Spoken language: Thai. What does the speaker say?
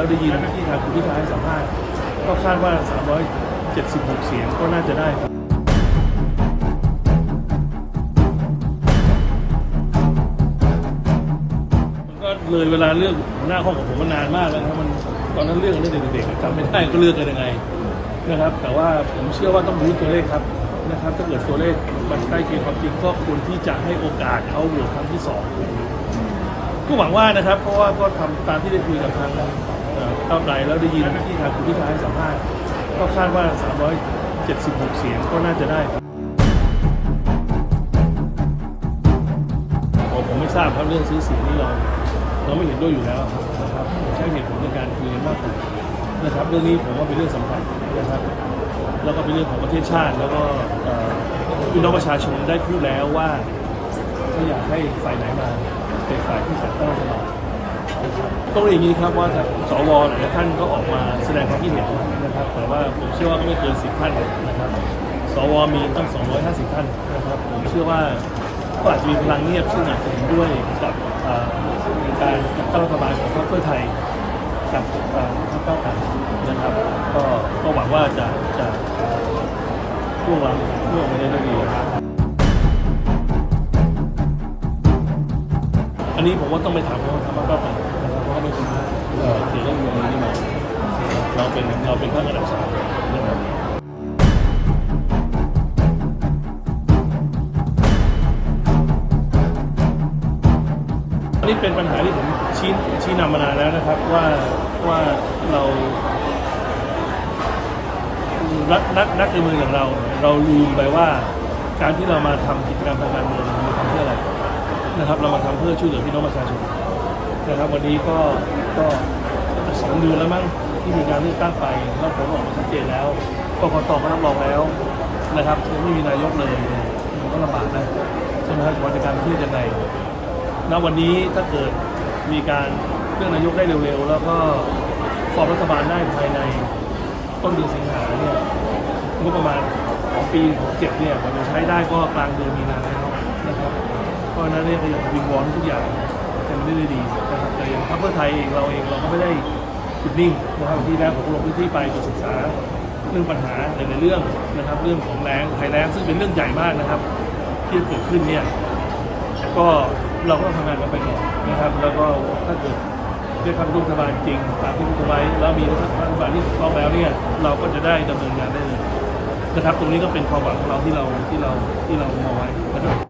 แล้วได้ยินที่ทางคุณพิธาให้สัมภาษณ์ก็คาดว่า 376 เสียงก็น่าจะได้มันก็เลยเวลาเลือกหน้าห้องของผมมานานมากแล้วนะครับมันตอนนั้นเลือกกันตั้งแต่เด็กๆจำไม่ได้ก็เลือกกันยังไงนะครับ แต่ว่าผมเชื่อว่าต้องรู้ตัวเลขครับนะครับถ้าเกิดตัวเลขมันใกล้เคียงความจริงก็ควรที่จะให้โอกาสเขาโหวตครั้งที่สองก็หวังว่านะครับ เพราะว่าก็ทำตามที่ได้คุยกับทาง ก้าวไกลแล้วได้ยินที่ทางคุณพิธาให้สัมภาษณ์ก็คาดว่า 376 เสียงก็น่าจะได้ผมผมไม่ทราบครับเรื่องซื้อเสียงนี่เราเราไม่เห็นด้วยอยู่แล้วนะครับใช้เหตุผลในการคุยกันมากกว่านะครับ เรื่องนี้ผมว่าเป็นเรื่องสำคัญนะครับแล้วก็เป็นเรื่องของประเทศชาติ แล้วก็พี่น้องประชาชนได้พูดแล้วว่าไม่อยากให้ฝ่ายไหนมาเป็นฝ่ายที่จัดตั้งรัฐบาลนะครับ ต้องเรียนอย่างนี้ครับว่าสวหลายท่านก็ออกมาแสดงความคิดเห็นนะครับ แต่ว่าผมเชื่อว่าก็ไม่เกินสิบท่านนะครับ สวมีตั้ง 250 ท่านนะครับ ผมเชื่อว่าก็อาจจะมีพลังเงียบซึ่งอาจจะเห็นด้วยกับการจัดตั้งรัฐบาลของพรรคเพื่อไทยกับพรรคก้าวไกลนะครับก็ก็หวังว่าจะจะร่วงวางร่วงไปได้ด้วยดีครับอันนี้ผมว่าต้องไปถามเขาทางพรรคก้านะครับเพราเขาเป็น เอ่อเขีนเรื่องนี้มาเราเป็นเราเป็นพรรคระดับสามนะครับนี่เป็นปัญหาที่ผมชี้ชี้นำมานานแล้วนะครับว่าว่าเรานักนักนักการเมืองอย่างเรา เราลืมไปว่าการที่เรามาทำกิจกรรมทางการเมืองเรามาทำเพื่ออะไรนะครับ เรามาทำเพื่อช่วยเหลือพี่น้องประชาชนนะครับวันนี้ก็ก็ จะสองเดือนแล้วมั้งที่มีการเลือกตั้งไปแล้วผลออกมาชัดเจนแล้วกกตก็รับรองแล้วนะครับไม่มีนายกเลยมันก็ลำบากนะใช่ไหมครับวันในการประเทศยังไงณวันนี้ถ้าเกิดมีการเลือกนายกได้เร็วๆ แล้วก็ฟอร์มรัฐบาลได้ภายในต้นเดือนสิงหาเนี่ยงบประมาณของปี67เนี่ยมันจะใช้ได้ก็กลางเดือนมีนาแล้วนะครับเพราะฉะนั้นเนี่ยก็อยากวิงวอนทุกอย่างเป็นไปได้ดีนะครับแต่อย่างพรรคเพื่อไทยเองเราเองเราก็ไม่ได้ หยุดนิ่งนะครับที่แรกผมก็ลงพื้นที่ไปไปศึกษาเรื่องปัญหาหลายๆเรื่องนะครับ เรื่องของแรงภัยแรงซึ่งเป็นเรื่องใหญ่มากนะครับ ที่เกิดขึ้นเนี่ยก็เราก็ต้องทำงานกันไปก่อนนะครับ แล้วก็ถ้าเกิดเรียกคำรูปรัฐบาลจริงตามที่พูดไว้แล้วมีรัฐบาลที่ถูกต้องแล้วเนี่ยเราก็จะได้ดำเนินงานได้เลยนะครับตรงนี้ก็เป็นความหวังของเราที่เราที่เราที่เรามองไว้นะครับ